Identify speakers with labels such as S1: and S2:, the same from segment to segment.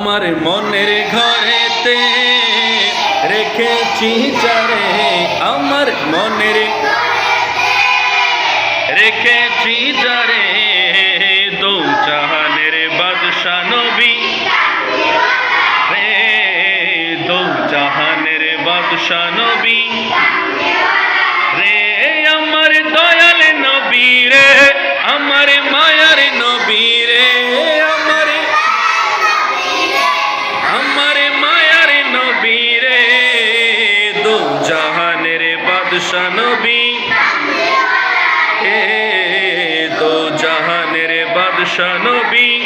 S1: আমার মনের ঘরেতে রেখেছি চারে আমার মনের রেখেছি চারে দু জাহানের বাদশা নবী। রে দু জাহানের বাদশা নবী। নবী। এ, দু জাহানের বাদশা নবী।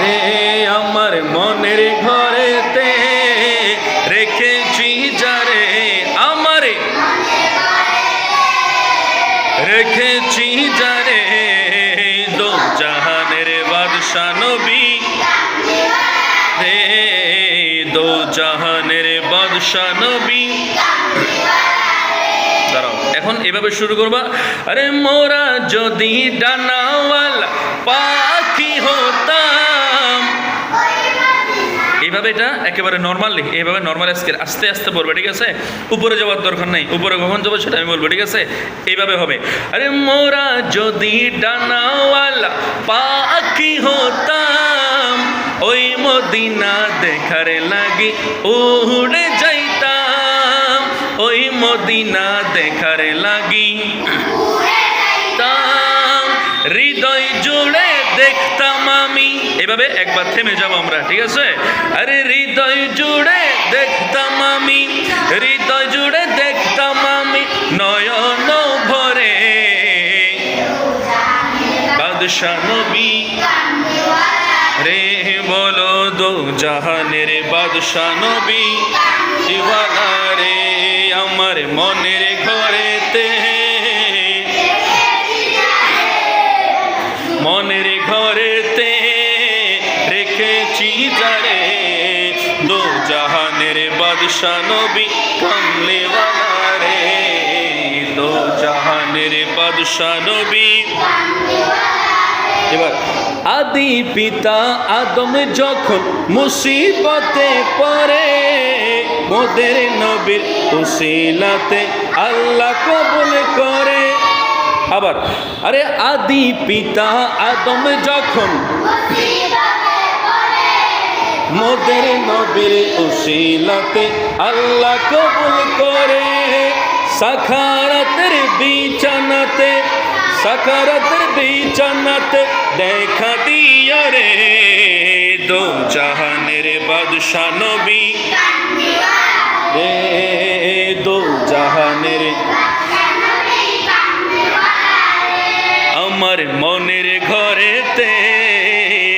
S1: রে, আমার মনের ঘরেতে রেখেছি যারে আমারে। রেখেছি যারে দু জাহানের বাদশা নবী। রে, দো জাহানের বাদশা নবী। এখন এভাবে শুরু করবা? আরে মোরা যদি ডানাওয়ালা পাখি হতাম। এইভাবে এটা একেবারে নর্মালি এইভাবে নর্মাল স্কেল আস্তে আস্তে পড়বে ঠিক আছে? উপরে যাওয়ার দরকার নাই, উপরে কখন যাব সেটা আমি বলব, ঠিক আছে? এইভাবে হবে। আরে মোরা যদি ডানাওয়ালা পাখি হতাম, ওই মদিনা দেখার লাগি উড়ে মদিনা দেখার লাগি। হৃদয় জুড়ে দেখতাম আমি। এভাবে একবার থেমে যাব আমরা, ঠিক আছে? আরে হৃদয় জুড়ে দেখতাম আমি, হৃদয় জুড়ে দেখতাম আমি নয়ন ভরে। বাদশা নবী, রে বলো দো জাহানের বাদশা নবী দিওয়ালা রে আমার মনের ঘরেতে। মনের ঘরেতে রেখেছি যারে। দো জাহানের বাদশা নবী কমলেওয়ালা রে দো জাহানের বাদশা নবী এবার, আদি পিতা আদম যখন মুসিবতে পড়ে, মোদের নবীর উসিলাতে আল্লাহ কবুল করে। আবার, আরে আদি পিতা আদম যখন মোদের নবীর উসিলাতে আল্লাহ কবুল করে, সাখারাতের বিছানাতে সাকারাতের বিছানাতে দেখা দিও রে। দো জাহানের বাদশা নবী। রে দো জাহানের। আমার মনের ঘরেতে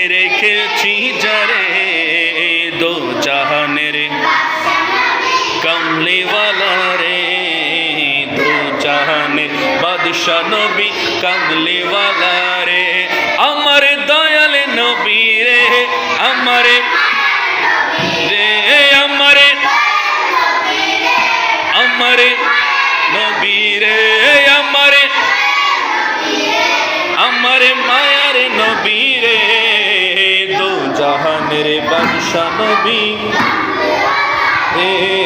S1: রেখেছি যারে। দো জাহানের। কমলিওয়ালা বাদশা নবী কমলিওয়ালা রে আমার দয়াল নবী রে আমার রে, আমার আমার নবী রে আমার আমার মায়ার নবী রে দো জাহানের বাদশা নবী। রে